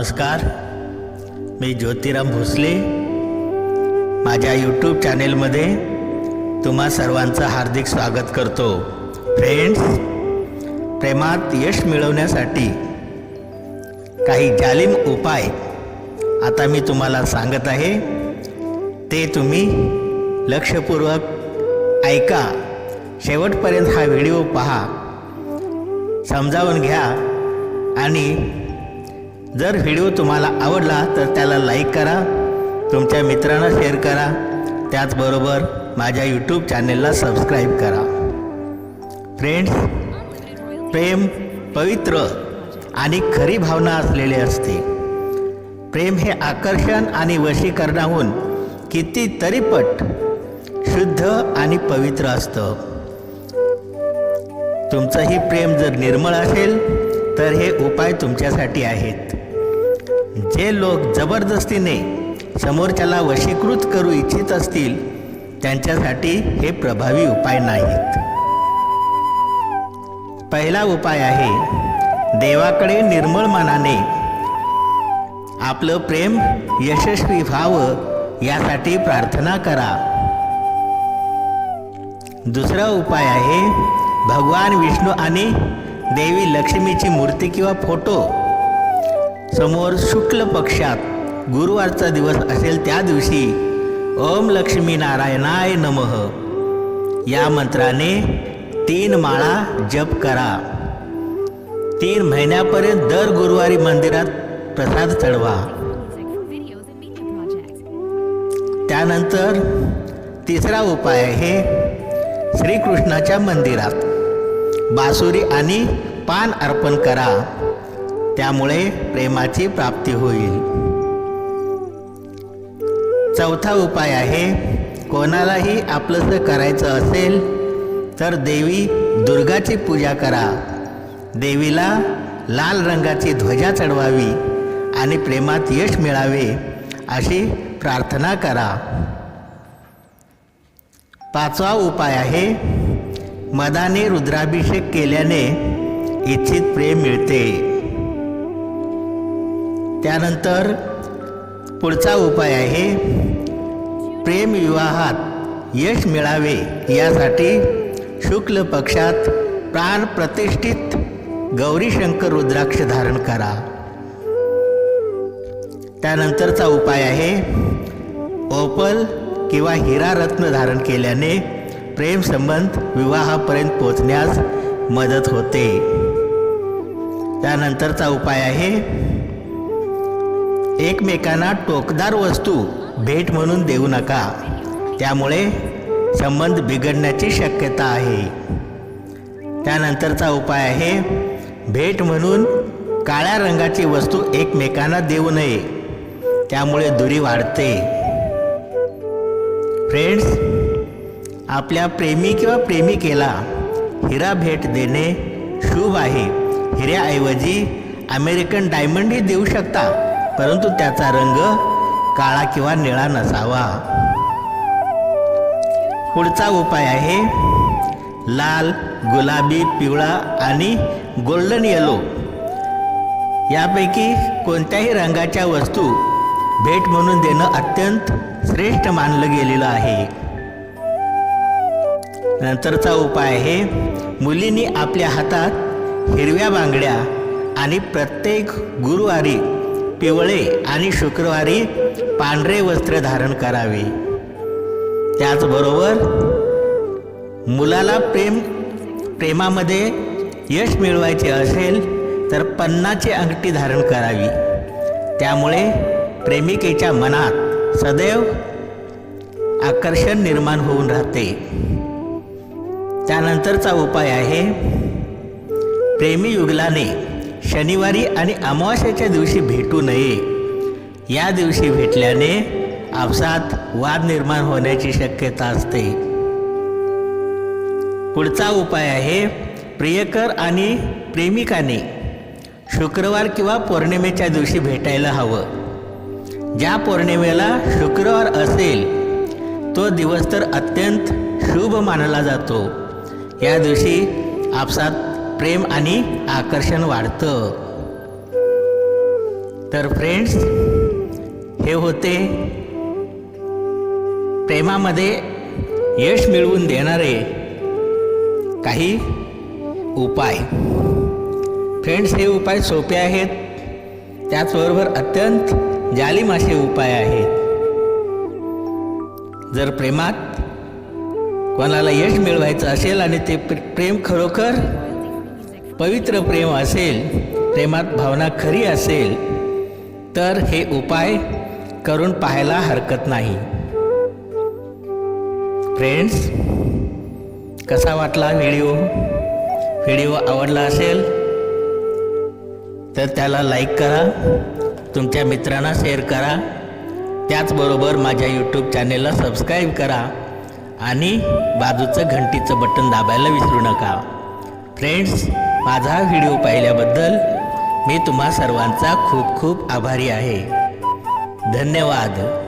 नमस्कार. मी ज्योतिराम भोसले. माझ्या यूट्यूब चॅनेलमध्ये तुम्हा सर्वांचं हार्दिक स्वागत करतो. फ्रेंड्स प्रेमात यश मिळवण्यासाठी काही जालिम उपाय आता मी तुम्हाला सांगत आहे. ते तुम्ही लक्षपूर्वक ऐका. शेवटपर्यंत हा व्हिडिओ पहा. समजावून घ्या आणि जर व्हिडिओ तुम्हाला आवडला तर त्याला लाईक करा तुमच्या मित्रांना शेअर करा त्याचबरोबर माझ्या यूट्यूब चॅनेलला सबस्क्राईब करा. फ्रेंड्स प्रेम पवित्र आणि खरी भावना असलेले असते. प्रेम हे आकर्षण आणि वशीकरणाहून कितीतरी पट शुद्ध आणि पवित्र असतं. तुमचंही प्रेम जर निर्मळ असेल तर हे उपाय तुमच्यासाठी आहेत. जे लोक जबरदस्तीने समोरच्याला वशीकृत करू इच्छित असतील त्यांच्यासाठी हे प्रभावी उपाय नाहीत. पहिला उपाय आहे देवाकडे निर्मळ मनाने आपलं प्रेम यशस्वी व्हावं यासाठी प्रार्थना करा. दुसरा उपाय आहे भगवान विष्णू आणि देवी लक्ष्मीची मूर्ती किंवा फोटो समोर शुक्ल पक्षात गुरुवारचा दिवस असेल त्या दिवशी. ओम लक्ष्मी नारायणाय नमः. या मंत्राने तीन माळा जप करा. तीन महिन्यापर्यंत दर गुरुवारी मंदिरात प्रसाद चढवा. त्यानंतर तिसरा उपाय आहे श्रीकृष्णाच्या मंदिरात. बासुरी आणि पान अर्पण करा. त्यामुळे प्रेमाची प्राप्ती होईल. चौथा उपाय आहे कोणालाही आपलंसं करायचं असेल तर देवी दुर्गाची पूजा करा. देवीला लाल रंगाची ध्वजा चढवावी आणि प्रेमात यश मिळावे अशी प्रार्थना करा. पाचवा उपाय आहे मदाने रुद्राभिषेक केल्याने इच्छित प्रेम मिळते. त्यानंतर पुढचा उपाय आहे प्रेम विवाहात यश मिळावे यासाठी शुक्ल पक्षात प्राण प्रतिष्ठित गौरीशंकर रुद्राक्ष धारण करा. त्यानंतरचा उपाय आहे ओपल किंवा हिरा रत्न धारण केल्याने प्रेम संबंध विवाहापर्यंत पोचण्यास मदत होते. त्यानंतरचा उपाय आहे एकमेकांना टोकदार वस्तू भेट म्हणून देऊ नका. त्यामुळे संबंध बिघडण्याची शक्यता आहे. त्यानंतरचा उपाय आहे भेट म्हणून काळ्या रंगाची वस्तू एकमेकांना देऊ नये. त्यामुळे दुरी वाढते. फ्रेंड्स आपल्या प्रेमी किंवा प्रेमिकेला हिरा भेट देणे शुभ आहे. हिऱ्याऐवजी अमेरिकन डायमंडही देऊ शकता. परंतु त्याचा रंग काळा किंवा निळा नसावा. पुढचा उपाय आहे लाल गुलाबी पिवळा आणि गोल्डन येलो यापैकी कोणत्याही रंगाच्या वस्तू भेट म्हणून देणं अत्यंत श्रेष्ठ मानलं गेलेलं आहे. नंतरचा उपाय आहे मुलींनी आपल्या हातात हिरव्या बांगड्या आणि प्रत्येक गुरुवारी पिवळे आणि शुक्रवारी पांढरे वस्त्र धारण करावे. त्याचबरोबर मुलाला प्रेम प्रेमामध्ये यश मिळवायचे असेल तर पन्नाची अंगठी धारण करावी. त्यामुळे प्रेमिकेच्या मनात सदैव आकर्षण निर्माण होऊन राहते. त्यानंतरचा उपाय आहे प्रेमी युगलाने शनिवारी आणि अमावास्याच्या दिवशी भेटू नये. या दिवशी भेटल्याने आपसात वाद निर्माण होण्याची शक्यता असते. पुढचा उपाय आहे प्रियकर आणि प्रेमिकाने शुक्रवार किंवा पौर्णिमेच्या दिवशी भेटायला हवं. ज्या पौर्णिमेला शुक्रवार असेल तो दिवस तर अत्यंत शुभ मानला जातो. या दिवशी आपसात प्रेम आणि आकर्षण वाढतं. तर फ्रेंड्स हे होते प्रेमामध्ये यश मिळवून देणारे काही उपाय. फ्रेंड्स हे उपाय सोपे आहेत. त्याचबरोबर अत्यंत जालिम असे उपाय आहेत. जर प्रेमात कोणाला यश मिळवायचं असेल आणि ते प्रे- प्रेम खरोखर पवित्र प्रेम असेल प्रेमात भावना खरी असेल तर हे उपाय करून पाहायला हरकत नाही. फ्रेंड्स कसा वाटला व्हिडिओ व्हिडिओ आवडला असेल तर त्याला लाईक करा. तुमच्या मित्रांना शेअर करा. त्याचबरोबर माझ्या यूट्यूब चॅनेलला सबस्क्राईब करा. आणि बाजूचं घंटीचं बटन दाबायला विसरू नका. फ्रेंड्स माझा व्हिडिओ पाहिल्याबद्दल मी तुम्हा सर्वांचा खूप खूप आभारी आहे. धन्यवाद.